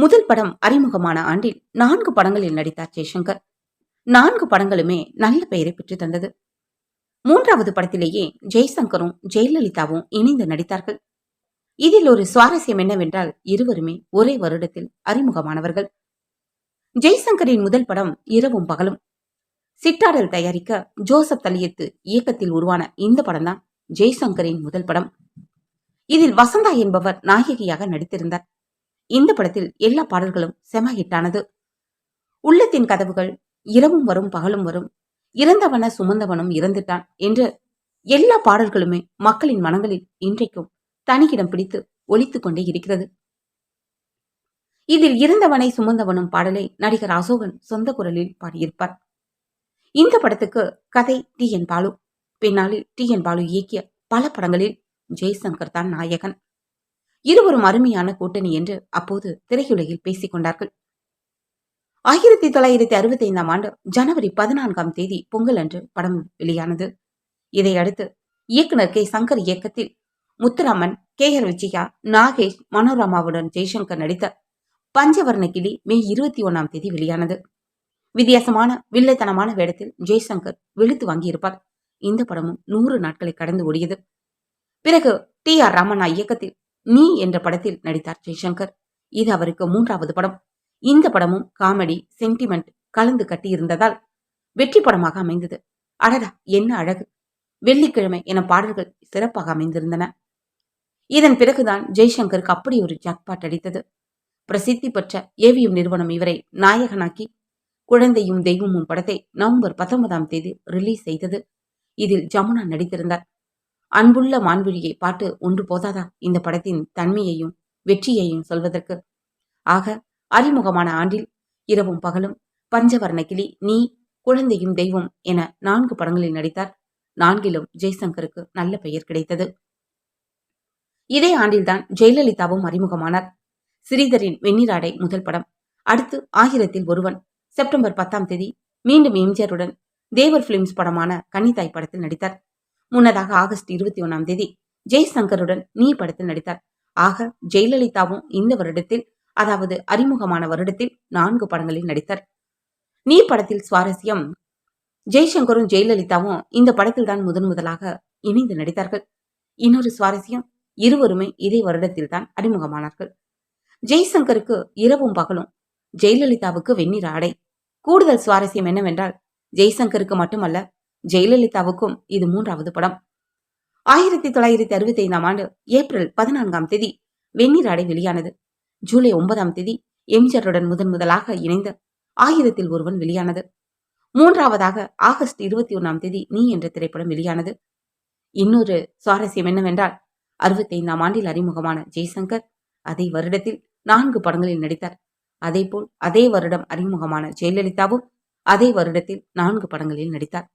முதல் படம் அறிமுகமான ஆண்டில் நான்கு படங்களில் நடித்தார் ஜெய்சங்கர். நான்கு படங்களுமே நல்ல பெயரை பெற்று தந்தது. மூன்றாவது படத்திலேயே ஜெய்சங்கரும் ஜெயலலிதாவும் இணைந்து நடித்தார்கள். இதில் ஒரு சுவாரஸ்யம் என்னவென்றால் இருவருமே ஒரே வருடத்தில் அறிமுகமானவர்கள். ஜெய்சங்கரின் முதல் படம் இரவும் பகலும். சிட்டாடல் தயாரிக்க ஜோசப் தலியத்து இயக்கத்தில் உருவான இந்த படம்தான் ஜெய்சங்கரின் முதல் படம். இதில் வசந்தா என்பவர் நாயகியாக நடித்திருந்தார். இந்த படத்தில் எல்லா பாடல்களும் செம ஹிட்டானது உள்ளத்தின் கதவுகள் இரவும் வரும் பகலும் வரும். இறந்தவன சுமந்தவனும் இறந்துட்டான் என்று எல்லா பாடல்களுமே மக்களின் மனங்களில் இன்றைக்கும் தனியிடம் பிடித்து ஒலித்துக் கொண்டே இருக்கிறது. இதில் இறந்தவனை சுமந்தவனும் பாடலை நடிகர் அசோகன் சொந்த குரலில் பாடியிருப்பார். இந்த படத்துக்கு கதை டி என் பாலு. பின்னாளில் டி என் பாலு இயக்கிய பல படங்களில் ஜெய்சங்கர் தான் நாயகன். இருவரும் அருமையான கூட்டணி என்று அப்போது திரையுலகில் பேசிக் கொண்டார்கள். ஆயிரத்தி தொள்ளாயிரத்தி அறுபத்தி ஐந்தாம் ஆண்டு ஜனவரி பதினான்காம் தேதி பொங்கல் அன்று படம் வெளியானது. இதையடுத்து இயக்குனர் கே. சங்கர் இயக்கத்தில் முத்துராமன் கே. ஆர். விஜயா நாகேஷ் மனோரமாவுடன் ஜெய்சங்கர் நடித்த பஞ்சவர்ண கிளி மே இருபத்தி ஒன்னாம் தேதி வெளியானது. வித்தியாசமான வில்லைத்தனமான வேடத்தில் ஜெய்சங்கர் வெளுத்து வாங்கியிருப்பார். இந்த படமும் நூறு நாட்களை கடந்து ஓடியது. பிறகு டி. ஆர். ராமண்ணா இயக்கத்தில் நீ என்ற படத்தில் நடித்தார் ஜெய்சங்கர். இது அவருக்கு மூன்றாவது படம். இந்த படமும் காமெடி சென்டிமெண்ட் கலந்து கட்டியிருந்ததால் வெற்றி படமாக அமைந்தது. அடடா என்ன அழகு. வெள்ளிக்கிழமை என பாடல்கள் சிறப்பாக அமைந்திருந்தன. இதன் பிறகுதான் ஜெய்சங்கருக்கு அப்படி ஒரு ஜாக்பாட் அடித்தது. பிரசித்தி பெற்ற ஏவிஎம் நிறுவனம் இவரை நாயகனாக்கி குழந்தையும் தெய்வமும் படத்தை நவம்பர் பத்தொன்பதாம் தேதி ரிலீஸ் செய்தது. இதில் ஜமுனா நடித்திருந்தார். அன்புள்ள மான்விழியை பாட்டு ஒன்று போதாதா? இந்த படத்தின் தன்மையையும் வெற்றியையும் சொல்வதற்கு? ஆக அறிமுகமான ஆண்டில் இரவும் பகலும் பஞ்சவர்ண கிளி நீ குழந்தையும் தெய்வம் என நான்கு படங்களில் நடித்தார். நான்கிலும் ஜெய்சங்கருக்கு நல்ல பெயர் கிடைத்தது. இதே ஆண்டில்தான் ஜெயலலிதாவும் அறிமுகமானார். ஸ்ரீதரின் வெண்ணிராடை முதல் படம். அடுத்து ஆயிரத்தில் ஒருவன் செப்டம்பர் பத்தாம் தேதி மீண்டும் எம்ஜிஆருடன் தேவர் பிலிம்ஸ் படமான கன்னிதாய் படத்தில் நடித்தார். முன்னதாக ஆகஸ்ட் இருபத்தி ஒன்னாம் தேதி ஜெய்சங்கருடன் நீ படத்தில் நடித்தார். ஆக ஜெயலலிதாவும் இந்த வருடத்தில் அதாவது அறிமுகமான வருடத்தில் நான்கு படங்களில் நடித்தார். நீ படத்தில் சுவாரஸ்யம் ஜெய்சங்கரும் ஜெயலலிதாவும் இந்த படத்தில் தான் முதன் முதலாக இணைந்து நடித்தார்கள். இன்னொரு சுவாரஸ்யம் இருவருமே இதே வருடத்தில் தான் அறிமுகமானார்கள். ஜெய்சங்கருக்கு இரவும் பகலும் ஜெயலலிதாவுக்கு வெந்நீர் ஆடை. கூடுதல் சுவாரஸ்யம் என்னவென்றால் ஜெய்சங்கருக்கு மட்டுமல்ல ஜெயலலிதாவுக்கும் இது மூன்றாவது படம். ஆயிரத்தி தொள்ளாயிரத்தி அறுபத்தி ஐந்தாம் ஆண்டு ஏப்ரல் பதினான்காம் தேதி வெந்நீர் ஆடை வெளியானது. ஜூலை ஒன்பதாம் தேதி எம்ஜிஆருடன் முதன் முதலாக இணைந்த ஆயிரத்தில் ஒருவன் வெளியானது. மூன்றாவதாக ஆகஸ்ட் இருபத்தி ஒன்னாம் தேதி நீ என்ற திரைப்படம் வெளியானது. இன்னொரு சுவாரஸ்யம் என்னவென்றால் அறுபத்தி ஐந்தாம் ஆண்டில் அறிமுகமான ஜெய்சங்கர் அதே வருடத்தில் நான்கு படங்களில் நடித்தார். அதேபோல் அதே வருடம் அறிமுகமான ஜெயலலிதாவும் அதே வருடத்தில் நான்கு படங்களில் நடித்தார்.